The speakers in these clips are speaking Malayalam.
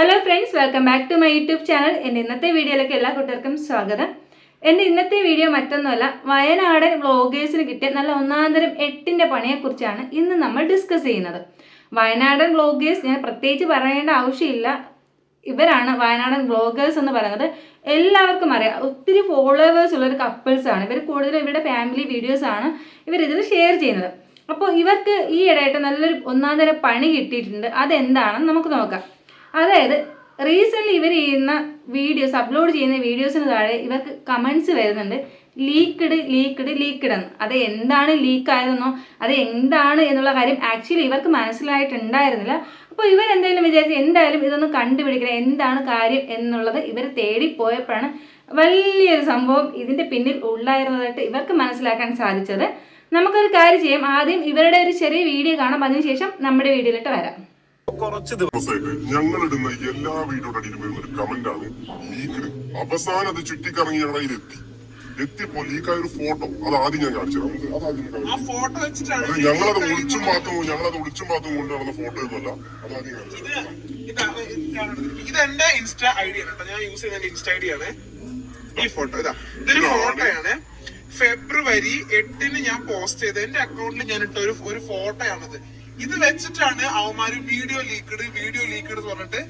Hello friends welcome back to my YouTube channel എന്റെ ഇന്നത്തെ വീഡിയോയിലേക്ക് എല്ലാ കൂട്ടുകാർക്കും സ്വാഗതം. എന്റെ ഇന്നത്തെ വീഡിയോ മറ്റൊന്നുമല്ല വയനാടൻ വ്ളോഗേഴ്സിന് കിട്ടിയ നല്ല ഒന്നാന്തരം എട്ടിന്റെ പണിയെക്കുറിച്ചാണ് ഇന്ന് നമ്മൾ ഡിസ്കസ് ചെയ്യുന്നത്. വയനാടൻ വ്ളോഗേഴ്സ് ഞാൻ പ്രത്യേകിച്ച് പറയേണ്ട ആവശ്യമില്ല. ഇവരാണ് വയനാടൻ വ്ളോഗേഴ്സ് എന്ന് പറയുന്നത്. എല്ലാവർക്കും അറിയാം ഒത്തിരി ഫോളോവേഴ്സ് ഉള്ളൊരു കപ്പിൾസാണ് ഇവർ കൂടുതലും ഇവരുടെ ഫാമിലി വീഡിയോസാണ് ഇതിൽ ഷെയർ ചെയ്യുന്നത്. അപ്പോൾ ഇവർക്ക് ഈ ഇടയായിട്ട് നല്ലൊരു ഒന്നാം തരം പണി കിട്ടിയിട്ടുണ്ട്. അതെന്താണെന്ന് നമുക്ക് നോക്കാം. അതായത് റീസെന്റ് ഇവർ ചെയ്യുന്ന വീഡിയോസ് അപ്ലോഡ് ചെയ്യുന്ന വീഡിയോസിന് താഴെ ഇവർക്ക് കമൻസ് വരുന്നുണ്ട്. ലീക്ക്ഡ് ലീക്ക്ഡ് ലീക്ക്ഡ് എന്ന്. അത് എന്താണ് ലീക്ക് ആയതെന്നോ അത് എന്താണ് എന്നുള്ള കാര്യം ആക്ച്വലി ഇവർക്ക് മനസ്സിലായിട്ടുണ്ടായിരുന്നില്ല. അപ്പോൾ ഇവരെന്തായാലും വിചാരിച്ച് എന്തായാലും ഇതൊന്ന് കണ്ടുപിടിക്കണം എന്താണ് കാര്യം എന്നുള്ളത് ഇവർ തേടിപ്പോയപ്പോഴാണ് വലിയൊരു സംഭവം ഇതിന്റെ പിന്നിൽ ഉണ്ടായിരുന്നതായിട്ട് ഇവർക്ക് മനസ്സിലാക്കാൻ സാധിച്ചത്. നമുക്കൊരു കാര്യം ചെയ്യാം. ആദ്യം ഇവരുടെ ഒരു ചെറിയ വീഡിയോ കാണാം. അതിനുശേഷം നമ്മുടെ വീഡിയോയിലോട്ട് വരാം. കുറച്ച് ദിവസമായിട്ട് ഞങ്ങൾ ഇടുന്ന എല്ലാ വീഡിയോയുടെ അടിയിൽ വരുന്ന ഒരു കമന്റ് ആണ് ലീക്ക് അവസാനം അത് ചുറ്റിക്കറങ്ങി ഞങ്ങളുടെ കയ്യിൽ എത്തി എത്തിയപ്പോ ലീക്കായ ഒരു ഫോട്ടോ. അത് ആദ്യം ഞാൻ കാണിച്ചു ഞങ്ങളത് ഒളിച്ചും പാത്തും ഞങ്ങളത് ഒളിച്ചും പാത്തും കൊണ്ട് നടന്ന ഫോട്ടോ ഒന്നുമല്ല. അത് ആദ്യം കാണിച്ചു ഇത് തരാം. ഇതാണ് ഇതാണ്. ഇത് എന്റെ ഇൻസ്റ്റ ആണ് ഞാൻ യൂസ് ചെയ്യുന്ന ഇൻസ്റ്റ ഐ ഡി ആണ്. ഈ ഫോട്ടോ ഇതാ. ഇതൊരു ഫോട്ടോയാണ്. ഫെബ്രുവരി എട്ടിന് ഞാൻ പോസ്റ്റ് ചെയ്ത് എന്റെ അക്കൗണ്ടിൽ ഞാൻ ഇട്ട ഒരു ഒരു ഫോട്ടോയാണിത്. ഇത് വെച്ചിട്ടാണ് അവന്മാര് വീഡിയോ ലീക്ക്ഡ് വീഡിയോ ലീക്ക്ഡ് എന്ന് പറഞ്ഞിട്ട്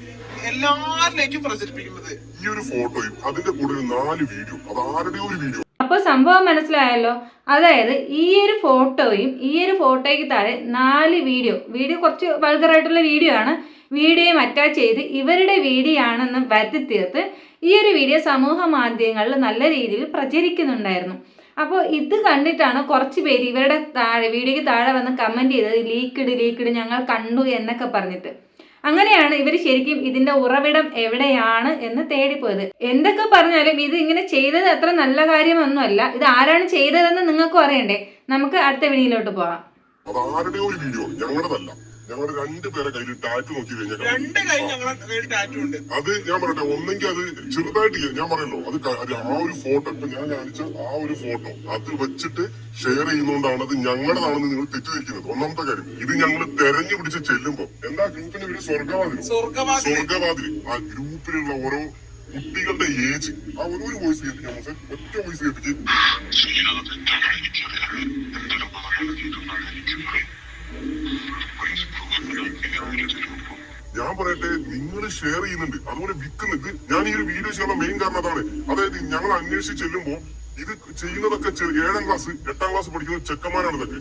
എല്ലാരിലേക്കും പ്രചരിപ്പിക്കുന്നത്. ഈ ഒരു ഫോട്ടോയും അതിന്റെ കൂടെ ഒരു നാല് വീഡിയോ അത് ആരുടെ ഒരു വീഡിയോ അപ്പോൾ സംഭവം മനസ്സിലായല്ലോ? അതായത് ഈ ഒരു ഫോട്ടോയും ഈ ഒരു ഫോട്ടോയ്ക്ക് താഴെ നാല് വീഡിയോ വീഡിയോ കുറച്ച് വൾഗറായിട്ടുള്ള വീഡിയോ ആണ്. വീഡിയോയും അറ്റാച്ച് ചെയ്ത് ഇവരുടെ വീഡിയോ ആണെന്ന് വരുത്തി തീർത്ത് ഈ ഒരു വീഡിയോ സമൂഹ മാധ്യമങ്ങളിൽ നല്ല രീതിയിൽ പ്രചരിക്കുന്നുണ്ടായിരുന്നു. അപ്പോൾ ഇത് കണ്ടിട്ടാണ് കുറച്ച് പേര് ഇവരുടെ താഴെ വീഡിയോയ്ക്ക് താഴെ വന്ന് കമന്റ് ചെയ്തത് ലീക്ക്ഡ് ലീക്ക്ഡ് ഞങ്ങൾ കണ്ടു എന്നൊക്കെ പറഞ്ഞിട്ട്. അങ്ങനെയാണ് ഇവർ ശരിക്കും ഇതിന്റെ ഉറവിടം എവിടെയാണ് എന്ന് തേടിപ്പോയത്. എന്തൊക്കെ പറഞ്ഞാലും ഇത് ഇങ്ങനെ ചെയ്തത് അത്ര നല്ല കാര്യമൊന്നുമല്ല. ഇത് ആരാണ് ചെയ്തതെന്ന് നിങ്ങൾക്കും അറിയണ്ടേ. നമുക്ക് അടുത്ത വീഡിയോയിലോട്ട് പോകാം. വീഡിയോ ഞങ്ങളുടെ രണ്ടുപേരെ കയ്യിൽ ടാറ്റു നോക്കി കഴിഞ്ഞാൽ രണ്ട് കൈ ഞങ്ങളെ കയ്യിൽ ടാറ്റു ഉണ്ട്. അത് ഞാൻ പറയട്ടെ ഒന്നെങ്കിൽ അത് ചെറുതായിട്ട് ഞാൻ പറയല്ലോ അത് ക- അത് ആ ഒരു ഫോട്ടോ ഇപ്പൊ ഞാൻ കാണിച്ച ആ ഒരു ഫോട്ടോ അത് വെച്ചിട്ട് ഷെയർ ചെയ്യുന്നോണ്ടാണ് അത് ഞങ്ങളതാണെന്ന് നിങ്ങൾ തെറ്റിദ്ധരിക്കുന്നത്. ഒന്നാമത്തെ കാര്യം ഇത് ഞങ്ങൾ തെരഞ്ഞു പിടിച്ച് ചെല്ലുമ്പോ എന്താ ഗ്രൂപ്പിന് ഒരു സ്വർഗവാദി സ്വർഗവാസി സ്വർഗവാതിൽ ആ ഗ്രൂപ്പിലുള്ള ഓരോ കുട്ടികളുടെ ഏജ് ആ ഒരു ഒരു വോയിസ് കേൾപ്പിക്കാം മോശം. ഒറ്റ വോയിസ് കേൾപ്പിക്കും. ചെയ്യുന്നത് തെറ്റാണ് എനിക്കറിയാം എന്തെങ്കിലും പറയാൻ ചെയ്തെന്നാണ് എനിക്കറിയാം ഞാൻ പറയട്ടെ നിങ്ങൾ ഷെയർ ചെയ്യുന്നുണ്ട്. അതുപോലെ വിൽക്കുന്നുണ്ട് ഞാൻ ഈ ഒരു വീഡിയോ ചെയ്യാനുള്ള മെയിൻ കാരണം അതാണ് അതായത് ഞങ്ങൾ അന്വേഷിച്ച് ചെല്ലുമ്പോ ഇത് ചെയ്യുന്നതൊക്കെ ഏഴാം ക്ലാസ് എട്ടാം ക്ലാസ് പഠിക്കുന്ന ചെക്കന്മാരാണ് ഇതൊക്കെ.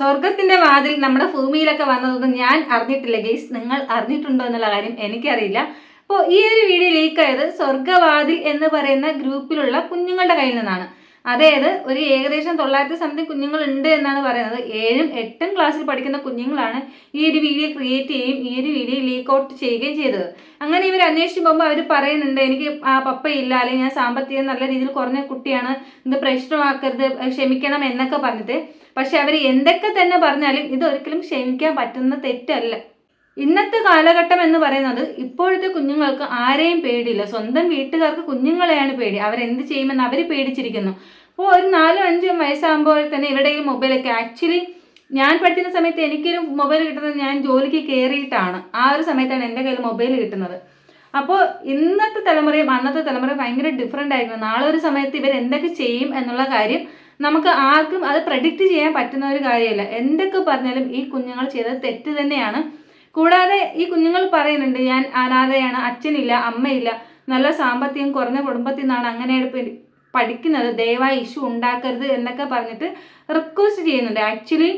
സ്വർഗത്തിന്റെ വാതിൽ നമ്മുടെ ഭൂമിയിലൊക്കെ വന്നതൊന്നും ഞാൻ അറിഞ്ഞിട്ടില്ല ഗെയ്സ് നിങ്ങൾ അറിഞ്ഞിട്ടുണ്ടോ എന്നുള്ള കാര്യം എനിക്കറിയില്ല. അപ്പോൾ ഈ ഒരു വീഡിയോ ലീക്കായത് സ്വർഗവാതിൽ എന്ന് പറയുന്ന ഗ്രൂപ്പിലുള്ള കുഞ്ഞുങ്ങളുടെ കയ്യിൽ നിന്നാണ്. അതായത് ഒരു ഏകദേശം തൊള്ളായിരത്തി സംതിങ് കുഞ്ഞുങ്ങൾ ഉണ്ട് എന്നാണ് പറയുന്നത്. ഏഴും എട്ടും ക്ലാസ്സിൽ പഠിക്കുന്ന കുഞ്ഞുങ്ങളാണ് ഈ ഒരു വീഡിയോ ക്രിയേറ്റ് ചെയ്യുകയും ഈ ഒരു വീഡിയോ ലീക്ക് ഔട്ട് ചെയ്യുകയും ചെയ്തത്. അങ്ങനെ ഇവർ അന്വേഷിച്ച് പോകുമ്പോൾ അവർ പറയുന്നുണ്ട് എനിക്ക് ആ പപ്പയില്ല അല്ലെങ്കിൽ ഞാൻ സാമ്പത്തികം നല്ല രീതിയിൽ കുറഞ്ഞ കുട്ടിയാണ് ഇത് പ്രശ്നമാക്കരുത് ക്ഷമിക്കണം എന്നൊക്കെ പറഞ്ഞിട്ട്. പക്ഷെ അവർ എന്തൊക്കെ തന്നെ പറഞ്ഞാലും ഇതൊരിക്കലും ക്ഷമിക്കാൻ പറ്റുന്ന തെറ്റല്ല. ഇന്നത്തെ കാലഘട്ടം എന്ന് പറയുന്നത് ഇപ്പോഴത്തെ കുഞ്ഞുങ്ങൾക്ക് ആരെയും പേടിയില്ല. സ്വന്തം വീട്ടുകാർക്ക് കുഞ്ഞുങ്ങളെയാണ് പേടി. അവരെന്ത് ചെയ്യുമെന്ന് അവർ പേടിച്ചിരിക്കുന്നു. അപ്പോൾ ഒരു നാലും അഞ്ചും വയസ്സാകുമ്പോൾ തന്നെ ഇവിടെ ഈ മൊബൈലൊക്കെ ആക്ച്വലി ഞാൻ പഠിക്കുന്ന സമയത്ത് എനിക്കൊരു മൊബൈൽ കിട്ടുന്നത് ഞാൻ ജോലിക്ക് കയറിയിട്ടാണ്. ആ ഒരു സമയത്താണ് എന്റെ കയ്യിൽ മൊബൈൽ കിട്ടുന്നത്. അപ്പോൾ ഇന്നത്തെ തലമുറയും അന്നത്തെ തലമുറയും ഭയങ്കര ഡിഫറെന്റ് ആയിരിക്കും നാളെ ഒരു സമയത്ത് ഇവർ എന്തൊക്കെ ചെയ്യും എന്നുള്ള കാര്യം നമുക്ക് ആർക്കും അത് പ്രഡിക്റ്റ് ചെയ്യാൻ പറ്റുന്ന ഒരു കാര്യമല്ല. എന്തൊക്കെ പറഞ്ഞാലും ഈ കുഞ്ഞുങ്ങൾ ചെയ്തത് തെറ്റ് തന്നെയാണ്. കൂടാതെ ഈ കുഞ്ഞുങ്ങൾ പറയുന്നുണ്ട് ഞാൻ അനാഥയാണ് അച്ഛനില്ല അമ്മയില്ല. നല്ല സാമ്പത്തികം കുറഞ്ഞ കുടുംബത്തിൽ നിന്നാണ് അങ്ങനെ പഠിക്കുന്നത്. ദയവായി ഇഷ്യൂ ഉണ്ടാക്കരുത് എന്നൊക്കെ പറഞ്ഞിട്ട് റിക്വസ്റ്റ് ചെയ്യുന്നുണ്ട്. ആക്ച്വലി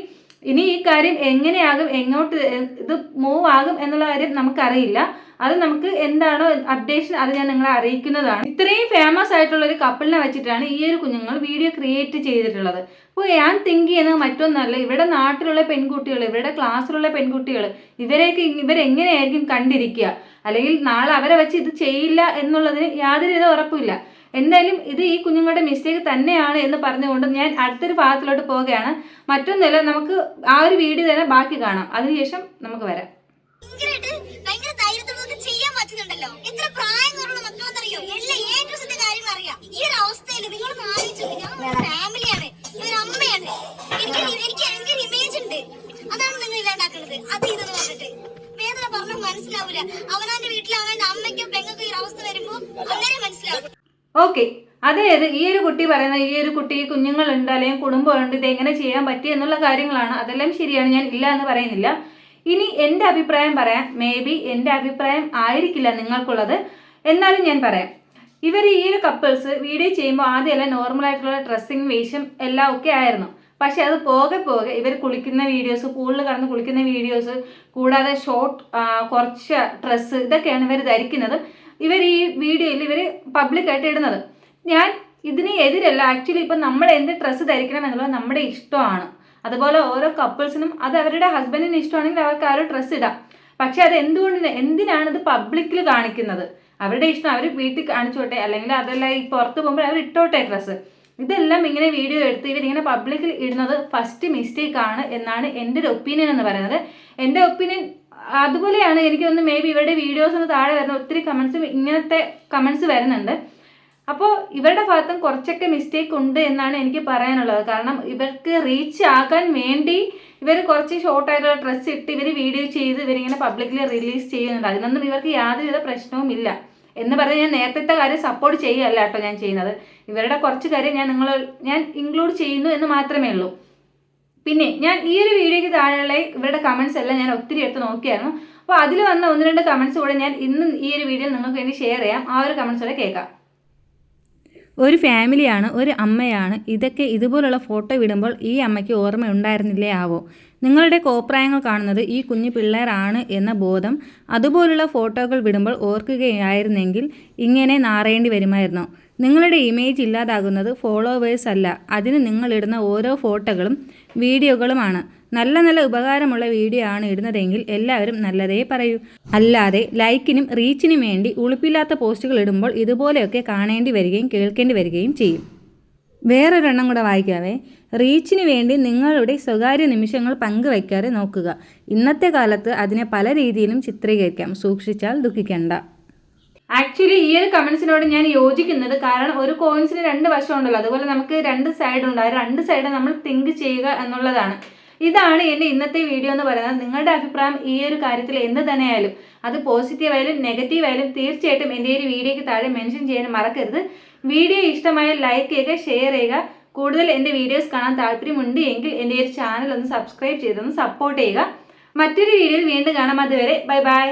ഇനി ഈ കാര്യം എങ്ങനെയാകും എങ്ങോട്ട് ഇത് മൂവ് ആകും എന്നുള്ള കാര്യം നമുക്കറിയില്ല. അത് നമുക്ക് എന്താണോ അപ്ഡേഷൻ അത് ഞാൻ നിങ്ങളെ അറിയിക്കുന്നതാണ്. ഇത്രയും ഫേമസ് ആയിട്ടുള്ള ഒരു കപ്പിളിനെ വെച്ചിട്ടാണ് ഈ ഒരു കുഞ്ഞുങ്ങൾ വീഡിയോ ക്രിയേറ്റ് ചെയ്തിട്ടുള്ളത്. അപ്പോൾ ഞാൻ തിങ്ക് ചെയ്യുന്നത് മറ്റൊന്നല്ല. ഇവിടെ നാട്ടിലുള്ള പെൺകുട്ടികൾ ഇവരുടെ ക്ലാസ്സിലുള്ള പെൺകുട്ടികൾ ഇവരെയൊക്കെ ഇവരെങ്ങനെയായിരിക്കും കണ്ടിരിക്കുക? അല്ലെങ്കിൽ നാളെ അവരെ വെച്ച് ഇത് ചെയ്യില്ല എന്നുള്ളതിന് യാതൊരുവിധ ഉറപ്പില്ല എന്തായാലും ഇത് ഈ കുഞ്ഞുങ്ങളുടെ മിസ്റ്റേക്ക് തന്നെയാണ് എന്ന് പറഞ്ഞുകൊണ്ട് ഞാൻ അടുത്തൊരു ഭാഗത്തിലോട്ട് പോവുകയാണ്. മറ്റൊന്നല്ല നമുക്ക് ആ ഒരു വീഡിയോ തന്നെ ബാക്കി കാണാം. അതിനുശേഷം നമുക്ക് വരാം. മനസ്സിലാവില്ല അവനാന്റെ വീട്ടിലാവാൻ ഈ അവസ്ഥ ഓക്കെ അതായത് ഈ ഒരു കുട്ടി പറയുന്ന ഈ ഒരു കുട്ടി കുഞ്ഞുങ്ങളുണ്ട് അല്ലെങ്കിൽ കുടുംബമുണ്ട് ഇത് എങ്ങനെ ചെയ്യാൻ പറ്റി എന്നുള്ള കാര്യങ്ങളാണ്. അതെല്ലാം ശരിയാണ്. ഞാൻ ഇല്ല എന്ന് പറയുന്നില്ല. ഇനി എന്റെ അഭിപ്രായം പറയാം മേ ബി എന്റെ അഭിപ്രായം ആയിരിക്കില്ല നിങ്ങൾക്കുള്ളത്. എന്നാലും ഞാൻ പറയാം. ഇവർ ഈ ഒരു കപ്പിൾസ് വീഡിയോ ചെയ്യുമ്പോൾ ആദ്യമെല്ലാം നോർമൽ ആയിട്ടുള്ള ഡ്രസ്സിങ് വേഷം എല്ലാം ഒക്കെ ആയിരുന്നു. പക്ഷെ അത് പോകെ പോകെ ഇവർ കുളിക്കുന്ന വീഡിയോസ് പൂളിൽ കടന്ന് കുളിക്കുന്ന വീഡിയോസ് കൂടാതെ ഷോർട്ട് കുറച്ച് ഡ്രസ്സ് ഇതൊക്കെയാണ് ഇവർ ധരിക്കുന്നത്. ഇവർ ഈ വീഡിയോയിൽ ഇവർ പബ്ലിക്കായിട്ട് ഇടുന്നത്. ഞാൻ ഇതിന് എതിരല്ല ആക്ച്വലി ഇപ്പം നമ്മൾ എന്ത് ഡ്രസ്സ് ധരിക്കണം എന്നുള്ളത് നമ്മുടെ ഇഷ്ടമാണ്. അതുപോലെ ഓരോ കപ്പിൾസിനും അത് അവരുടെ ഹസ്ബൻഡിന് ഇഷ്ടമാണെങ്കിൽ അവർക്ക് ആ ഒരു ഡ്രസ്സ് ഇടാം. പക്ഷെ അത് എന്തുകൊണ്ട് എന്തിനാണ് ഇത് പബ്ലിക്കിൽ കാണിക്കുന്നത്? അവരുടെ ഇഷ്ടം അവർ വീട്ടിൽ കാണിച്ചോട്ടെ അല്ലെങ്കിൽ അതല്ല ഈ പുറത്ത് പോകുമ്പോൾ അവർ ഇട്ടോട്ടെ ഡ്രസ്സ് ഇതെല്ലാം ഇങ്ങനെ വീഡിയോ എടുത്ത് ഇവരിങ്ങനെ പബ്ലിക്കിൽ ഇടുന്നത് ഫസ്റ്റ് മിസ്റ്റേക്ക് ആണ് എന്നാണ് എന്റെ ഒരു ഒപ്പീനിയൻ എന്ന് പറയുന്നത്. എന്റെ ഒപ്പീനിയൻ അതുപോലെയാണ് എനിക്കൊന്ന് മേ ബി ഇവരുടെ വീഡിയോസിന് താഴെ വരുന്ന ഒത്തിരി കമൻസ് ഇങ്ങനത്തെ കമൻസ് വരുന്നുണ്ട്. അപ്പോൾ ഇവരുടെ ഭാഗത്തും കുറച്ചൊക്കെ മിസ്റ്റേക്ക് ഉണ്ട് എന്നാണ് എനിക്ക് പറയാനുള്ളത്. കാരണം ഇവർക്ക് റീച്ച് ആകാൻ വേണ്ടി ഇവർ കുറച്ച് ഷോർട്ട് ആയിട്ടുള്ള ഡ്രസ്സ് ഇട്ട് ഇവർ വീഡിയോ ചെയ്ത് ഇവരിങ്ങനെ പബ്ലിക്കിൽ റിലീസ് ചെയ്യുന്നുണ്ട്. അതിനൊന്നും ഇവർക്ക് യാതൊരുവിധ പ്രശ്നവും ഇല്ല. എന്ന് പറഞ്ഞ് ഞാൻ നേരത്തെ കാര്യം സപ്പോർട്ട് ചെയ്യുകയല്ല കേട്ടോ ഞാൻ ചെയ്യുന്നത്. ഇവരുടെ കുറച്ച് കാര്യം ഞാൻ നിങ്ങൾ ഞാൻ ഇൻക്ലൂഡ് ചെയ്യുന്നു എന്ന് മാത്രമേ ഉള്ളൂ. പിന്നെ ഞാൻ ഈ ഒരു വീഡിയോയ്ക്ക് താഴെയുള്ള ഇവരുടെ കമൻസ് എല്ലാം ഞാൻ ഒത്തിരി എടുത്ത് നോക്കിയായിരുന്നു. അപ്പോൾ അതിൽ വന്ന ഒന്ന് രണ്ട് കമൻസ് കൂടെ ഞാൻ ഇന്ന് ഈ ഒരു വീഡിയോയിൽ നിങ്ങൾക്ക് വേണ്ടി ഷെയർ ചെയ്യാം. ആ ഒരു കമൻസ് കൂടെ കേൾക്കാം. ഒരു ഫാമിലിയാണ് ഒരു അമ്മയാണ്. ഇതൊക്കെ ഇതുപോലുള്ള ഫോട്ടോ വിടുമ്പോൾ ഈ അമ്മയ്ക്ക് ഓർമ്മ ഉണ്ടായിരുന്നില്ലേ ആവോ? നിങ്ങളുടെ കോപ്രായങ്ങൾ കാണുന്നത് ഈ കുഞ്ഞു പിള്ളേരാണ് എന്ന ബോധം അതുപോലുള്ള ഫോട്ടോകൾ വിടുമ്പോൾ ഓർക്കുകയായിരുന്നെങ്കിൽ ഇങ്ങനെ നാറേണ്ടി വരുമായിരുന്നു. നിങ്ങളുടെ ഇമേജ് ഇല്ലാതാകുന്നത് ഫോളോവേഴ്സ് അല്ല. അതിന് നിങ്ങളിടുന്ന ഓരോ ഫോട്ടോകളും വീഡിയോകളുമാണ് നല്ല നല്ല ഉപകാരമുള്ള വീഡിയോ ആണ് ഇടുന്നതെങ്കിൽ എല്ലാവരും നല്ലതേ പറയൂ. അല്ലാതെ ലൈക്കിനും റീച്ചിനും വേണ്ടി ഉളുപ്പില്ലാത്ത പോസ്റ്റുകൾ ഇടുമ്പോൾ ഇതുപോലെയൊക്കെ കാണേണ്ടി വരികയും കേൾക്കേണ്ടി വരികയും ചെയ്യും. വേറൊരെണ്ണം കൂടെ വായിക്കാവേ. റീച്ചിന് വേണ്ടി നിങ്ങളുടെ സ്വകാര്യ നിമിഷങ്ങൾ പങ്കുവയ്ക്കാതെ നോക്കുക. ഇന്നത്തെ കാലത്ത് അതിനെ പല രീതിയിലും ചിത്രീകരിക്കാം. സൂക്ഷിച്ചാൽ ദുഃഖിക്കണ്ട. ആക്ച്വലി ഈ ഒരു കമൻസിനോട് ഞാൻ യോജിക്കുന്നത് കാരണം ഒരു കോയിൻസിന് രണ്ട് വശമുണ്ടല്ലോ അതുപോലെ നമുക്ക് രണ്ട് സൈഡ് ഉണ്ട് ആ രണ്ട് സൈഡ് നമ്മൾ തിങ്ക് ചെയ്യുക എന്നുള്ളതാണ്. ഇതാണ് എന്റെ ഇന്നത്തെ വീഡിയോ എന്ന് പറയുന്നത്. നിങ്ങളുടെ അഭിപ്രായം ഈ ഒരു കാര്യത്തിൽ എന്ത് തന്നെയായാലും അത് പോസിറ്റീവായാലും നെഗറ്റീവായാലും തീർച്ചയായിട്ടും എന്റെ ഒരു വീഡിയോയ്ക്ക് താഴെ മെൻഷൻ ചെയ്യാൻ മറക്കരുത്. വീഡിയോ ഇഷ്ടമായ ലൈക്ക് ചെയ്യുക ഷെയർ ചെയ്യുക. കൂടുതൽ എന്റെ വീഡിയോസ് കാണാൻ താല്പര്യമുണ്ട് എങ്കിൽ എന്റെ ഒരു ചാനൽ ഒന്ന് സബ്സ്ക്രൈബ് ചെയ്തൊന്ന് സപ്പോർട്ട് ചെയ്യുക. മറ്റൊരു വീഡിയോയിൽ വീണ്ടും കാണാം. അതുവരെ ബൈ ബൈ